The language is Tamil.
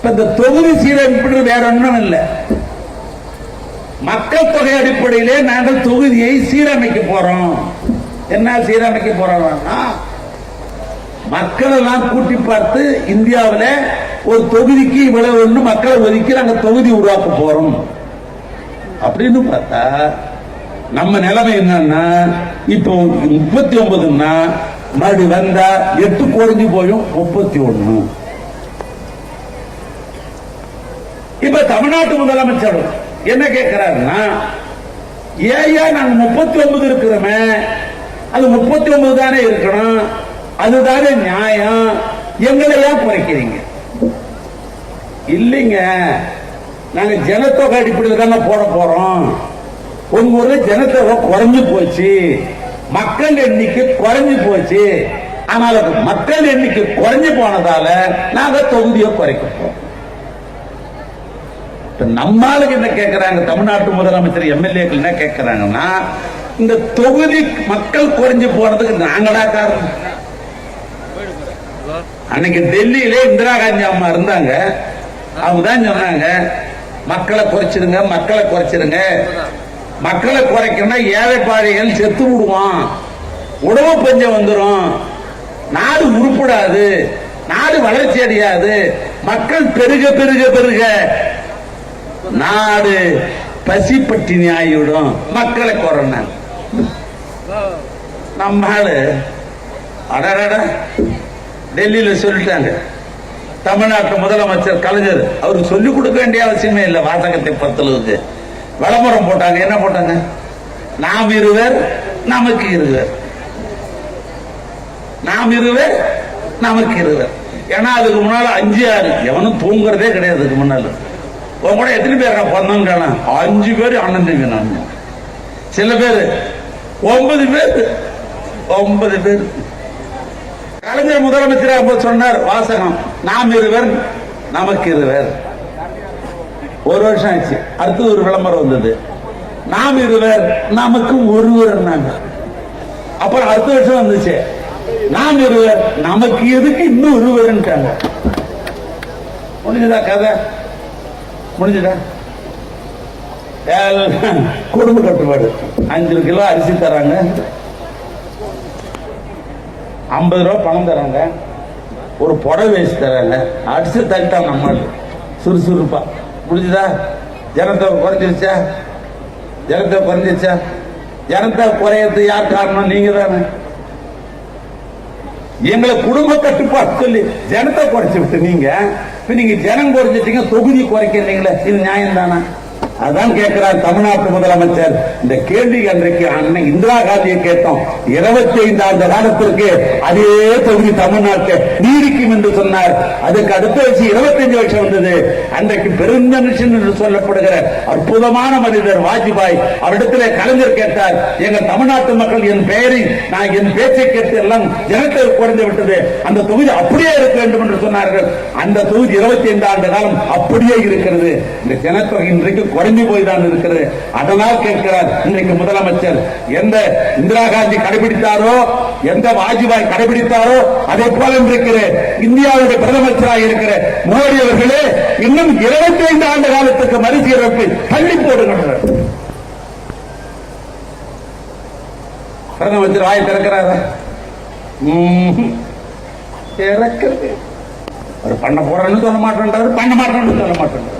இப்ப இந்த தொகுதி சீரமைப்பு வேற ஒன்றும் இல்லை. மக்கள் தொகை அடிப்படையிலே நாங்கள் தொகுதியை சீரமைக்க போறோம். என்ன சீரமைக்க போறோம்னா மக்கள் எல்லாம் கூட்டி பார்த்து இந்தியாவில் ஒரு தொகுதிக்கு இவ்வளவு ஒன்று மக்களை ஒதுக்கி நாங்கள் தொகுதி உருவாக்க போறோம். அப்படின்னு பார்த்தா நம்ம நிலைமை என்னன்னா இப்போ முப்பத்தி ஒன்பதுன்னா மறுபடி வந்தா எட்டு குறைஞ்சு போயும் முப்பத்தி ஒன்று இப்ப தமிழ்நாட்டு முதலமைச்சர் என்ன கேட்கிறாருன்னா ஏயா நாங்க முப்பத்தி ஒன்பது இருக்கிறோமே. அது முப்பத்தி ஒன்பது தானே இருக்கணும். அதுதானே நியாயம். எங்களை ஏன் குறைக்கிறீங்க? இல்லைங்க. நாங்க ஜனத்தொகை அடிப்படையில் தானே போட போறோம். உங்க ஊர்ல ஜனத்தொகை குறைஞ்சு போச்சு. மக்கள் எண்ணிக்கை குறைஞ்சு போச்சு. ஆனால் அது மக்கள் எண்ணிக்கை குறைஞ்சு போனதால நாங்க தொகுதியை குறைக்க போறோம். நம்மளுக்கு என்ன கேட்கிறாங்க தமிழ்நாட்டு முதலமைச்சர் எம்எல்ஏக்கள் என்ன கேட்கிறாங்கன்னா இந்த தொகுதி மக்கள் குறைஞ்சு போனதுக்கு நாங்களா காரணம். அன்னைக்கு டெல்லியில இந்திரா காந்தி அம்மா இருந்தாங்க. அவங்க தான் சொன்னாங்க மக்களை குறைச்சிருங்க மக்களை குறைச்சிருங்க. மக்களை குறைக்கணும்னா ஏழைப்பாழைகள் செத்து விடுவான். உணவு பஞ்சம் வந்துடும் நாடு உருப்படாது. நாடு வளர்ச்சி அடையாது. மக்கள் பெருக பெருக பெருக. நாடு பசிப்பட்டினி ஆகிவிடும் மக்களை கொரோனா நம்ம ஆளு டெல்லியில சொல்லிட்டாங்க. தமிழ்நாட்டு முதலமைச்சர் கலைஞர் அவருக்கு சொல்லிக் கொடுக்க வேண்டிய அவசியமே இல்லை வாசகத்தை பொறுத்தளவுக்கு. விளம்பரம் போட்டாங்க. என்ன போட்டாங்க? நாம் இருவர் நமக்கு இருவர். நாம் இருவர் நமக்கு இருவர். ஏன்னா அதுக்கு முன்னால அஞ்சு ஆறு எவனும் தூங்குறதே கிடையாது அதுக்கு முன்னால. உன் கூட எத்தனை பேர் பிறந்தோம் அஞ்சு பேர் அண்ணன் தம்பி நான். சில பேர் ஒன்பது பேர். ஒன்பது பேர். கலைஞர் முதலமைச்சர் சொன்னார் வாசகம் நாம் இருவர் நமக்கு இருவர். ஒரு வருஷம் ஆச்சு. அடுத்து ஒரு விளம்பரம் வந்தது. நாம் இருவர் நமக்கு ஒருவர் அப்புறம் அடுத்த வருஷம் வந்துச்சு. நாம் இருவர் நமக்கு எதுக்கு இன்னும் ஒருவர்ன்ட்டாங்க. முடிஞ்சதா கதை? முடிஞ்சதா? குடும்ப கட்டுப்பாடு. அஞ்சு கிலோ அரிசி தராங்க. ஐம்பது ரூபா பணம் தராங்க. ஒரு புடவை வேசி தராங்க. அடிச்சு தள்ளிட்டாங்க நம்ம சுறுசுறுப்பா. முடிஞ்சுதா? ஜனத்தொகை குறைஞ்சிருச்சா? ஜனத்தொகை குறைஞ்சிருச்சா? ஜனத்தொகை குறையறது யார் காரணம்? நீங்க தானே எங்களை குடும்ப கட்டுப்பாடு சொல்லி ஜனத்தை குறைச்சு விட்டு நீங்க இப்ப நீங்க ஜனம் குறைஞ்சிட்டீங்க தொகுதி குறைக்கிறீங்களே இது நியாயம் தானா அதான் கேட்கிறார் தமிழ்நாட்டு முதலமைச்சர். இந்த கேள்வி அன்றைக்கு அன்னை இந்திரா காந்தியை கேட்டோம். இருபத்தி ஐந்து ஆண்டு காலத்திற்கு அதே தொகுதி தமிழ்நாட்டை நீடிக்கும் என்று சொன்னார். அதுக்கு அடுத்த வச்சு இருபத்தஞ்சு வருஷம் வந்தது. அன்றைக்கு பெருந்தனுஷன் என்று சொல்லப்படுகிற அற்புதமான மனிதர் வாஜ்பாய். அவரிடத்தில் கலைஞர் கேட்டார் எங்க தமிழ்நாட்டு மக்கள் என் பெயரை நான் என் பேச்சை கேட்டு எல்லாம் ஜனத்தில் குறைந்து விட்டது. அந்த தொகுதி அப்படியே இருக்க வேண்டும் என்று சொன்னார்கள். அந்த தொகுதி இருபத்தி ஐந்து ஆண்டு காலம் அப்படியே இருக்கிறது. இந்த ஜனத்தொகை இன்றைக்கு குறைஞ்சு போய் தான் இருக்கிறது. அதனால் கேட்கிறார் இன்றைக்கு முதலமைச்சர் எந்த இந்திரா காந்தி கடைபிடித்தாரோ எந்த வாஜ்பாய் கடைபிடித்தாரோ அதே போல இன்றைக்கு இந்தியாவுடைய பிரதமராக இருக்கிற மோடி அவர்களே இன்னும் இருபத்தி ஐந்து ஆண்டு காலத்துக்கு மறுசீரமைப்பு தள்ளி போடுகின்றனர். பிரதமர் வாய் திறக்கிறாரா? ம்ஹும். திறக்கிறது அவர் பண்ண போறேன்னு சொல்ல மாட்டேன்றாரு பண்ண மாட்டேன்னு சொல்ல மாட்டேன்றாரு.